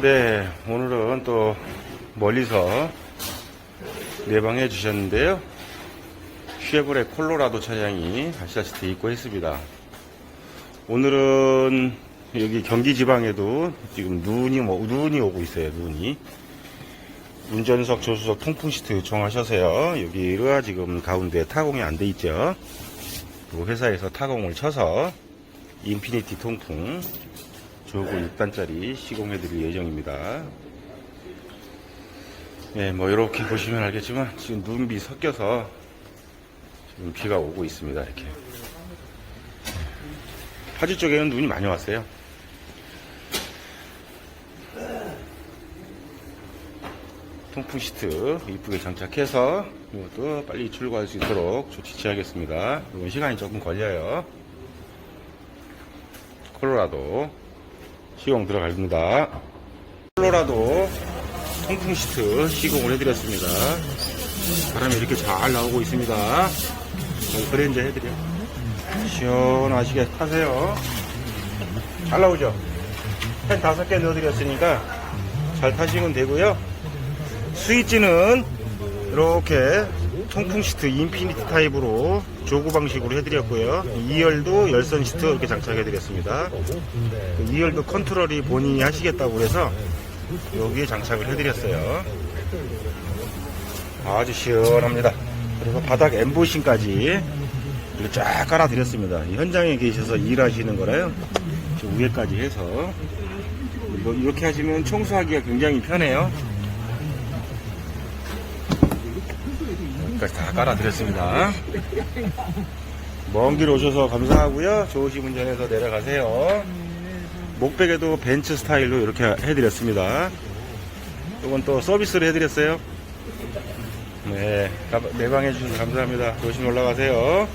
네, 오늘은 또 멀리서 내방해 주셨는데요. 쉐보레 콜로라도 차량이 아시다시피 입고했습니다. 오늘은 여기 경기 지방에도 지금 눈이 뭐- 눈이 오고 있어요. 눈이 운전석 조수석 통풍 시트 요청하셔서요. 여기가 지금 가운데 타공이 안 돼 있죠. 그 회사에서 타공을 쳐서 인피니티 통풍 조구 6단짜리 시공해 드릴 예정입니다. 네, 뭐 이렇게 보시면 알겠지만 지금 눈비 섞여서 지금 비가 오고 있습니다. 이렇게. 파주 쪽에는 눈이 많이 왔어요. 통풍 시트 이쁘게 장착해서 이것도 빨리 출고할 수 있도록 조치 취하겠습니다. 이건 시간이 조금 걸려요. 콜로라도 시공 들어갑니다. 콜로라도 통풍 시트 시공을 해드렸습니다. 바람이 이렇게 잘 나오고 있습니다. 그랜저 해드려. 시원하시게 타세요. 잘 나오죠? 펜 다섯 개 넣어드렸으니까 잘 타시면 되고요. 스위치는 이렇게 통풍 시트 인피니티 타입으로 조구 방식으로 해드렸고요. 2열도 열선 시트 이렇게 장착해드렸습니다. 2열도 컨트롤이 본인이 하시겠다고 해서 여기에 장착을 해드렸어요. 아주 시원합니다. 그리고 바닥 엠보싱까지 이렇게 쫙 깔아드렸습니다. 이 현장에 계셔서 일하시는 거라요. 저 위에까지 해서 이렇게 하시면 청소하기가 굉장히 편해요. 여기까지 다 깔아드렸습니다. 먼 길 오셔서 감사하고요. 좋으신 운전해서 내려가세요. 목베개도 벤츠 스타일로 이렇게 해드렸습니다. 이건 또 서비스로 해드렸어요. 네, 내방해 주셔서 감사합니다. 조심히 올라가세요.